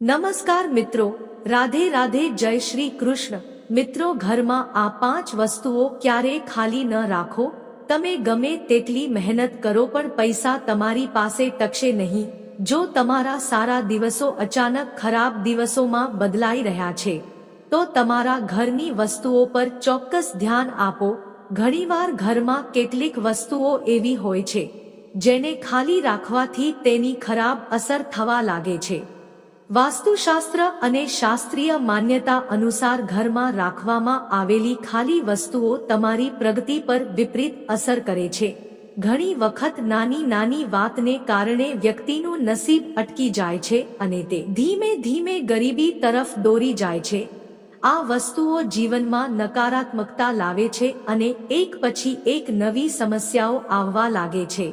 નમસ્કાર મિત્રો, રાધે રાધે જય શ્રી કૃષ્ણ. મિત્રો, ઘરમાં આ પાંચ વસ્તુઓ ક્યારેય ખાલી ન રાખો. તમે ગમે તેટલી મહેનત કરો પણ પૈસા તમારી પાસે ટકશે નહીં. જો તમારા સારા દિવસો અચાનક ખરાબ દિવસોમાં બદલાઈ રહ્યા છે, તો તમારા ઘરની વસ્તુઓ પર ચોક્કસ ધ્યાન આપો. ઘણીવાર ઘરમાં કેટલીક વસ્તુઓ એવી હોય છે, જેને ખાલી રાખવાથી તેની ખરાબ અસર થવા લાગે છે. વાસ્તુશાસ્ત્ર અને શાસ્ત્રીય માન્યતા અનુસાર ઘરમાં રાખવામાં આવેલી ખાલી વસ્તુઓ તમારી પ્રગતિ પર વિપરીત અસર કરે છે. ઘણી વખત નાની નાની વાતને કારણે વ્યક્તિનું નસીબ અટકી જાય છે અને તે ધીમે ધીમે ગરીબી તરફ દોરી જાય છે. આ વસ્તુઓ જીવનમાં નકારાત્મકતા લાવે છે અને એક પછી એક નવી સમસ્યાઓ આવવા લાગે છે.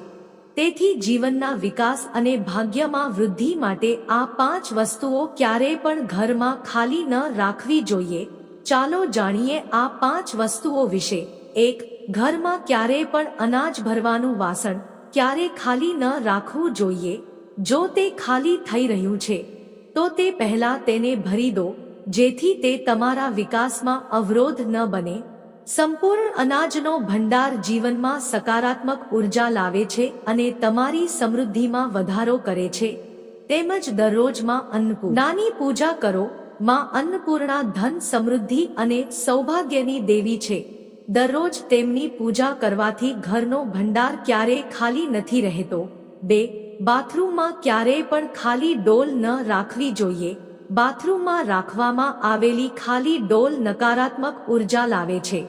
તેથી જીવનના વિકાસ અને ભાગ્યમાં વૃદ્ધિ માટે આ પાંચ વસ્તુઓ ક્યારેય પણ ઘરમાં ખાલી ન રાખવી જોઈએ. ચાલો જાણીએ આ પાંચ વસ્તુઓ વિશે. એક, ઘરમાં ક્યારેય પણ અનાજ ભરવાનું વાસણ ક્યારે ખાલી ન રાખવું જોઈએ. જો તે ખાલી થઈ રહ્યું છે, તો તે પહેલા તેને ભરી દો, જેથી તે તમારા વિકાસમાં અવરોધ ન બને. સંપૂર્ણ અનાજનો ભંડાર જીવનમાં સકારાત્મક ઊર્જા લાવે છે અને તમારી સમૃદ્ધિમાં વધારો કરે છે. તેમજ દરરોજમાં નાની પૂજા કરો. માં અન્નપૂર્ણા ધન સમૃદ્ધિ અને સૌભાગ્યની દેવી છે. દરરોજ તેમની પૂજા કરવાથી ઘરનો ભંડાર ક્યારેય ખાલી નથી રહેતો. બે, બાથરૂમમાં ક્યારેય પણ ખાલી ડોલ ન રાખવી જોઈએ. બાથરૂમમાં રાખવામાં આવેલી ખાલી ડોલ નકારાત્મક ઊર્જા લાવે છે,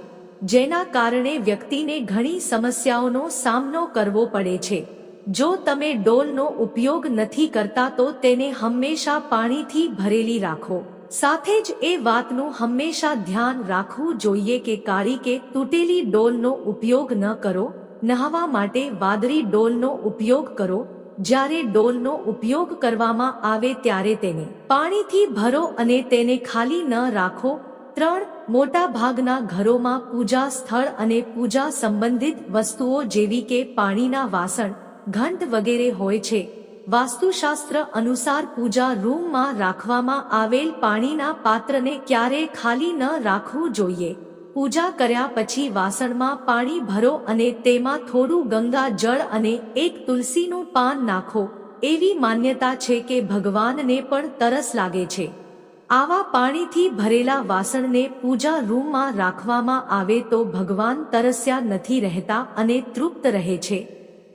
જેના કારણે વ્યક્તિને ઘણી સમસ્યાઓનો સામનો કરવો પડે છે. જો તમે ડોલનો ઉપયોગ નથી કરતા તો તેને હંમેશા પાણીથી ભરેલી રાખો. સાથે જ એ વાતનું હંમેશા ધ્યાન રાખવું જોઈએ કે કાળી કે તૂટેલી ડોલનો ઉપયોગ ન કરો, નહાવા માટે વાદળી ડોલનો ઉપયોગ કરો જ્યારે ડોલનો ઉપયોગ કરવામાં આવે ત્યારે તેને પાણીથી ભરો અને તેને ખાલી ન રાખો, ત્રણ મોટા ભાગના ઘરોમાં પૂજા સ્થળ અને પૂજા સંબંધિત વસ્તુઓ જેવી કે પાણીના વાસણ, ઘંટ વગેરે હોય છે. વાસ્તુશાસ્ત્ર અનુસાર પૂજા રૂમમાં રાખવામાં આવેલ પાણીના પાત્રને ક્યારેય ખાલી ન રાખવું જોઈએ. પૂજા કર્યા પછી વાસણમાં પાણી ભરો અને તેમાં થોડું ગંગા જળ અને એક તુલસીનું પાન નાખો. એવી માન્યતા છે કે ભગવાનને પણ તરસ લાગે છે. આવા પાણીથી ભરેલા વાસણને પૂજા રૂમમાં રાખવામાં આવે તો ભગવાન તરસ્યા નથી રહેતા અને તૃપ્ત રહે છે.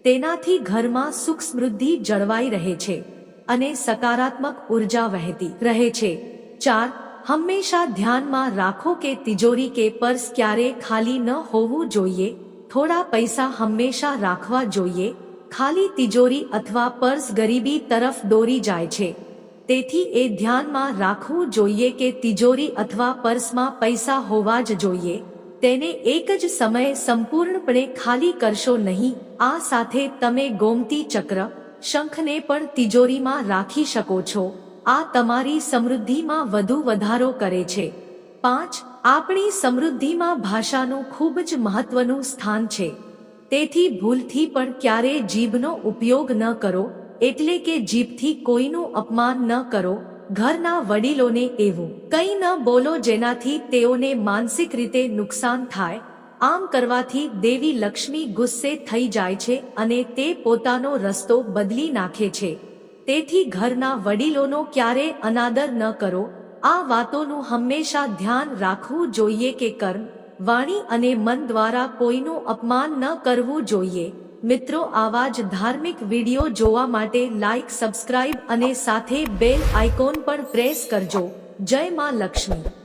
તેનાથી ઘરમાં સુખ સમૃદ્ધિ જળવાઈ રહે છે અને સકારાત્મક ઊર્જા વહેતી રહે છે. ચાર હંમેશા ધ્યાનમાં રાખો કે તિજોરી કે પર્સ ક્યારે ખાલી ન હોવું જોઈએ. થોડા પૈસા હંમેશા રાખવા જોઈએ. ખાલી તિજોરી અથવા પર્સ ગરીબી તરફ દોરી જાય છે. તેથી એ ધ્યાનમાં રાખવું જોઈએ કે તિજોરી અથવા પર્સમાં પૈસા હોવા જ જોઈએ. તેને એક જ સમયે સંપૂર્ણપણે ખાલી કરશો નહીં. આ સાથે તમે ગોમતી ચક્ર, શંખને પણ તિજોરીમાં રાખી શકો છો. આ તમારી સમૃદ્ધિમાં વધુ વધારો કરે છે. પાંચ, આપણી સમૃદ્ધિમાં ભાષાનું ખૂબ જ મહત્વનું સ્થાન છે. તેથી ભૂલથી પણ ક્યારેય જીભનો ઉપયોગ ન કરો, એટલે કે જીભથી કોઈનું અપમાન ન કરો, ઘરના વડીલોને એવું કંઈ ન બોલો જેનાથી તેઓને માનસિક રીતે નુકસાન થાય. આમ કરવાથી દેવી લક્ષ્મી ગુસ્સે થઈ જાય છે અને તે પોતાનો રસ્તો બદલી નાખે છે. તેથી ઘરના વડીલોનો ક્યારે અનાદર ન કરો. આ વાતોનું હંમેશા ધ્યાન રાખવું જોઈએ કે કર્મ, વાણી અને મન દ્વારા કોઈનું અપમાન ન કરવું જોઈએ. મિત્રો, આવા જ ધાર્મિક વીડિયો જોવા માટે લાઈક સબસ્ક્રાઇબ અને સાથે બેલ આઇકોન પણ પ્રેસ કરજો. જય માં લક્ષ્મી.